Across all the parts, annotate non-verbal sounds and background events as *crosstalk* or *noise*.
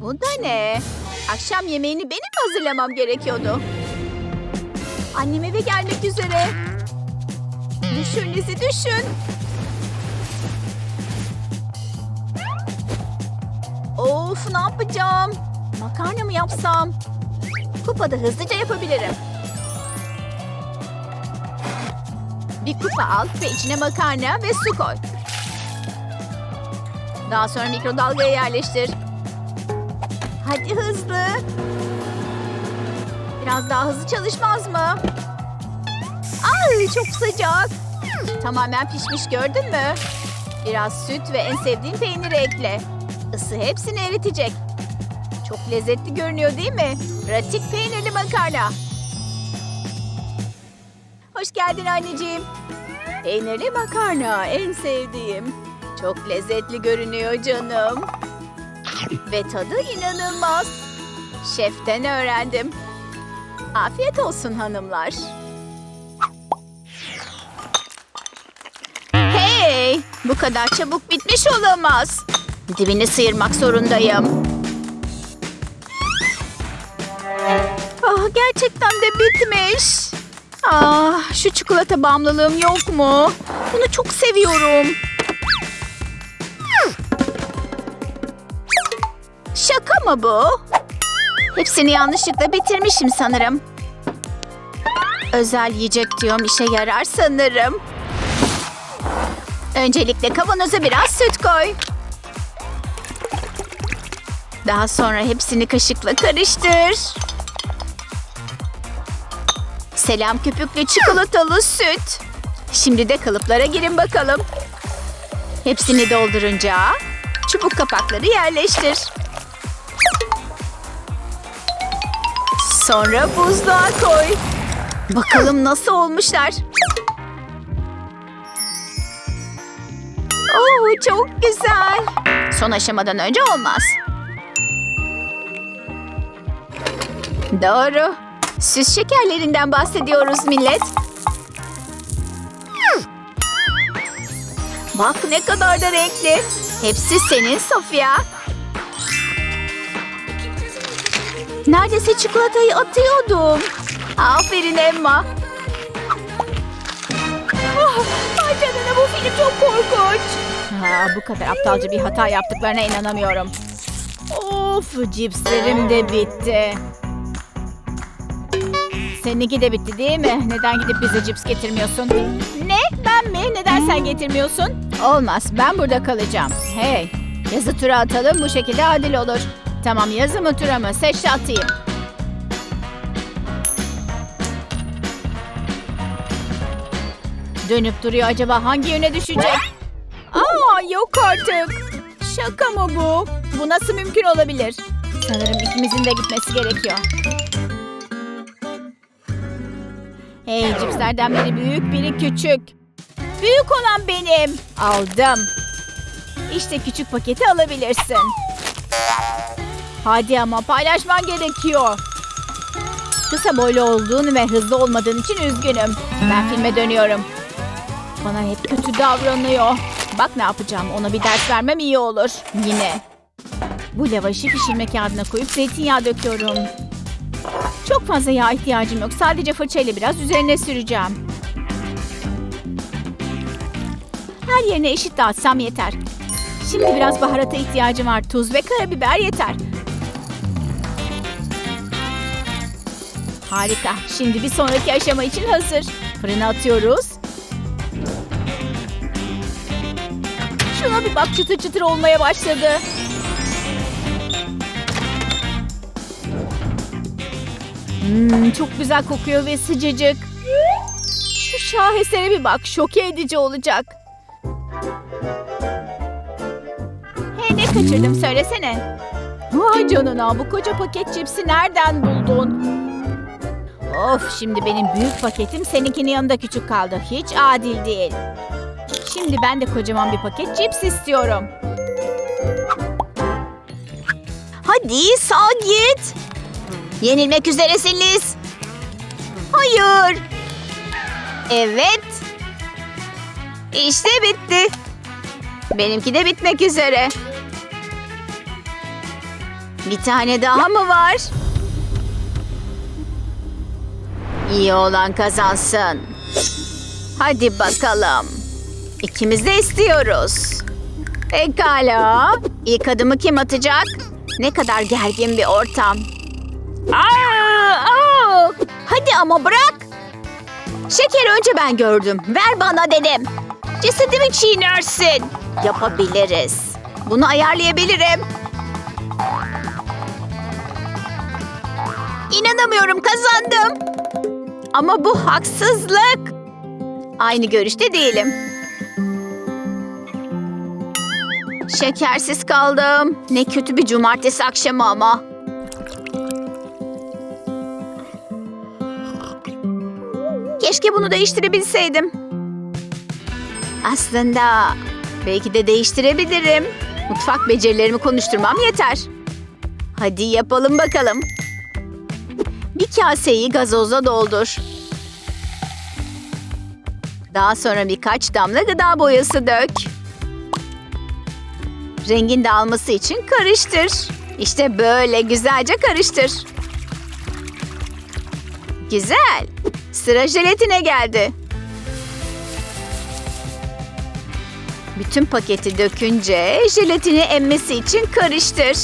Bu da ne? Akşam yemeğini benim hazırlamam gerekiyordu? Annem eve gelmek üzere. Düşün Lizzy düşün. Of ne yapacağım? Makarna mı yapsam? Kupada hızlıca yapabilirim. Bir kupa al ve içine makarna ve su koy. Daha sonra mikrodalgaya yerleştir. Hadi hızlı. Biraz daha hızlı çalışmaz mı? Ay çok sıcak. Tamamen pişmiş gördün mü? Biraz süt ve en sevdiğin peyniri ekle. Isı hepsini eritecek. Çok lezzetli görünüyor değil mi? Pratik peynirli makarna. Hoş geldin anneciğim. Peynirli makarna en sevdiğim. Çok lezzetli görünüyor canım. Ve tadı inanılmaz. Şeften öğrendim. Afiyet olsun hanımlar. Hey! Bu kadar çabuk bitmiş olamaz. Dibini sıyırmak zorundayım. Ah, gerçekten de bitmiş. Ah, şu çikolata bağımlılığım yok mu? Bunu çok seviyorum. Şaka mı bu? Hepsini yanlışlıkla bitirmişim sanırım. Özel yiyecek diyorum işe yarar sanırım. Öncelikle kavanoza biraz süt koy. Daha sonra hepsini kaşıkla karıştır. Selam köpüklü çikolatalı süt. Şimdi de kalıplara girin bakalım. Hepsini doldurunca çubuk kapakları yerleştir. Sonra buzluğa koy. Bakalım nasıl olmuşlar. Oo, çok güzel. Son aşamadan önce olmaz. Doğru. Süs şekerlerinden bahsediyoruz millet. Bak ne kadar da renkli. Hepsi senin Sofia. Neredeyse çikolatayı atıyordum. Aferin Emma. Ah, Ay canına bu film çok korkunç. Ha, bu kadar aptalca bir hata yaptıklarına inanamıyorum. Of cipslerim de bitti. Seninki de bitti değil mi? Neden gidip bize cips getirmiyorsun? Ne? Ben mi? Neden sen getirmiyorsun? Olmaz. Ben burada kalacağım. Hey. Yazı tura atalım. Bu şekilde adil olur. Tamam yazı mı tura mı? Seç atayım. Dönüp duruyor acaba hangi yöne düşecek? Aa yok artık. Şaka mı bu? Bu nasıl mümkün olabilir? Sanırım ikimizin de gitmesi gerekiyor. Hey cipslerden biri büyük biri küçük. Büyük olan benim. Aldım. İşte küçük paketi alabilirsin. Hadi ama paylaşman gerekiyor. Kısa boylu olduğun ve hızlı olmadığın için üzgünüm. Ben filme dönüyorum. Bana hep kötü davranıyor. Bak ne yapacağım. Ona bir ders vermem iyi olur. Yine. Bu lavaşı pişirme kağıdına koyup zeytinyağı döküyorum. Çok fazla yağ ihtiyacım yok. Sadece fırçayla biraz üzerine süreceğim. Her yerine eşit dağıtsam yeter. Şimdi biraz baharata ihtiyacım var. Tuz ve karabiber yeter. Harika. Şimdi bir sonraki aşama için hazır. Fırına atıyoruz. Şuna bir bak çıtır çıtır olmaya başladı. Hmm, çok güzel kokuyor ve sıcacık. Şu şahesere bir bak. Şok edici olacak. Hey ne kaçırdım söylesene. Vay canına bu koca paket cipsi nereden buldun? Of şimdi benim büyük paketim seninkinin yanında küçük kaldı. Hiç adil değil. Şimdi ben de kocaman bir paket cips istiyorum. Hadi sağ git. Yenilmek üzeresin Liz. Hayır. Evet. İşte bitti. Benimki de bitmek üzere. Bir tane daha mı var? İyi olan kazansın. Hadi bakalım. İkimiz de istiyoruz. Pekala. İlk adımı kim atacak? Ne kadar gergin bir ortam. Aa, aa! Hadi ama bırak. Şeker önce ben gördüm. Ver bana dedim. Cesedimi çiğnersin. Yapabiliriz. Bunu ayarlayabilirim. İnanamıyorum kazandım. Ama bu haksızlık. Aynı görüşte değilim. Şekersiz kaldım. Ne kötü bir cumartesi akşamı ama. Keşke bunu değiştirebilseydim. Aslında belki de değiştirebilirim. Mutfak becerilerimi konuşturmam yeter. Hadi yapalım bakalım. Bir kaseyi gazoza doldur. Daha sonra birkaç damla gıda boyası dök. Rengin dağılması için karıştır. İşte böyle güzelce karıştır. Güzel. Sıra jelatine geldi. Bütün paketi dökünce jelatini emmesi için karıştır.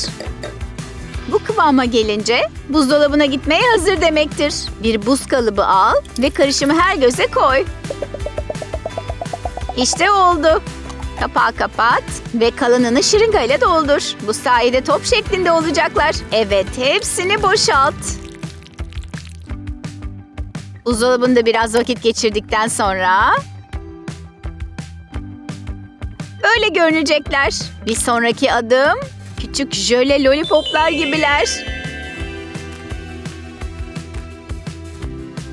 Bu kıvama gelince buzdolabına gitmeye hazır demektir. Bir buz kalıbı al ve karışımı her göze koy. İşte oldu. Kapağı kapat ve kalanını şırıngayla doldur. Bu sayede top şeklinde olacaklar. Evet, hepsini boşalt. Buzdolabında biraz vakit geçirdikten sonra... Böyle görünecekler. Bir sonraki adım küçük jöle lollipoplar gibiler.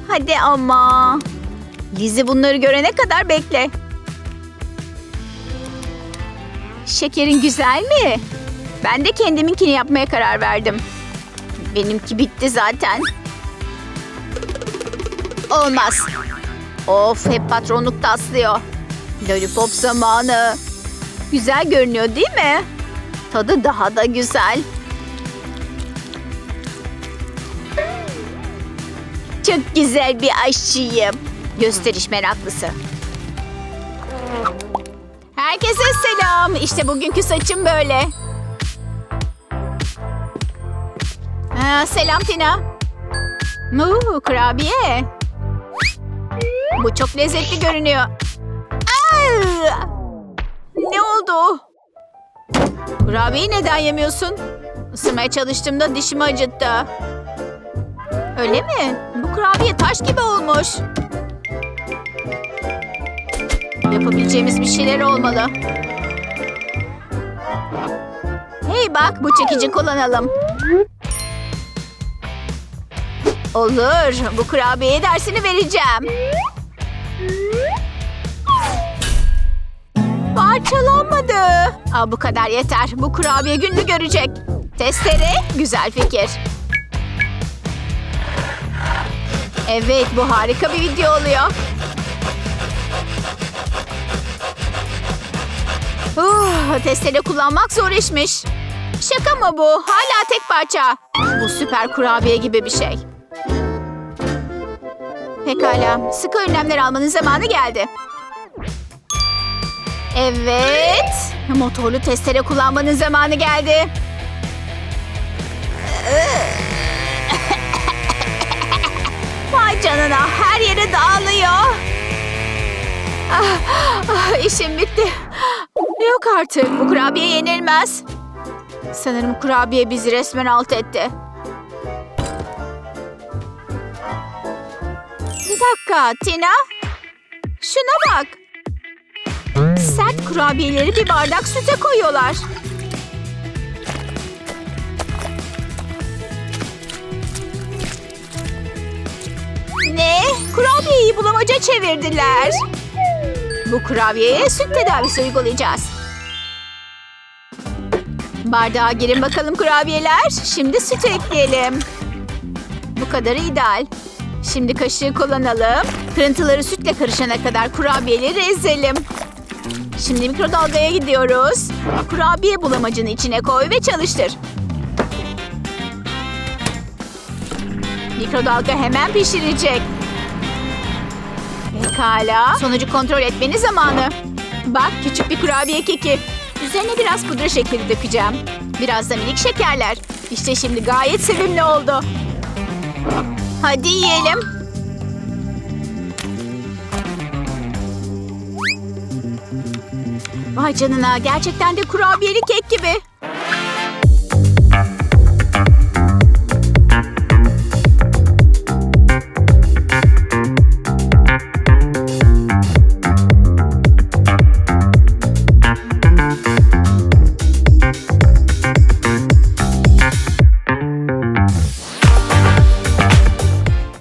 Hadi ama. Lizi bunları görene kadar bekle. Şekerin güzel mi? Ben de kendiminkini yapmaya karar verdim. Benimki bitti zaten. Olmaz. Of hep patronluk taslıyor. Lollipop zamanı. Güzel görünüyor değil mi? Tadı daha da güzel. Çok güzel bir aşçıyım. Gösteriş meraklısı. Herkese selam. İşte bugünkü saçım böyle. Aa, selam Tina. Muu, kurabiye. Bu çok lezzetli görünüyor. Aa! Ne oldu? Kurabiyeyi neden yemiyorsun? Isırmaya çalıştığımda dişimi acıttı. Öyle mi? Bu kurabiye taş gibi olmuş. Yapabileceğimiz bir şeyler olmalı. Hey bak bu çekici kullanalım. Olur. Bu kurabiye dersini vereceğim. Parçalanmadı. Aa, bu kadar yeter. Bu kurabiye gününü görecek. Testere güzel fikir. Evet bu harika bir video oluyor. Uh, testere kullanmak zor işmiş. Şaka mı bu? Hala tek parça. Bu süper kurabiye gibi bir şey. Pekala. Sıkı önlemler almanın zamanı geldi. Evet. Motorlu testere kullanmanın zamanı geldi. *laughs* Vay canına her yere dağılıyor. Ah, ah, işim bitti. Yok artık bu kurabiye yenilmez. Sanırım kurabiye bizi resmen alt etti. Bir dakika Tina. Şuna bak. Sert kurabiyeleri bir bardak süte koyuyorlar. Ne? Kurabiyeyi bulamaca çevirdiler. Bu kurabiyeye süt tedavisi uygulayacağız. Bardağa girin bakalım kurabiyeler. Şimdi süt ekleyelim. Bu kadarı ideal. Şimdi kaşığı kullanalım. Kırıntıları sütle karışana kadar kurabiyeleri ezelim. Şimdi mikrodalgaya gidiyoruz. Kurabiye bulamacını içine koy ve çalıştır. Mikrodalga hemen pişirecek. Pekala. Sonucu kontrol etmenin zamanı. Bak küçük bir kurabiye keki. Üzerine biraz pudra şekeri dökeceğim. Biraz da minik şekerler. İşte şimdi gayet sevimli oldu. Hadi yiyelim. Vay canına gerçekten de kurabiyeli kek gibi.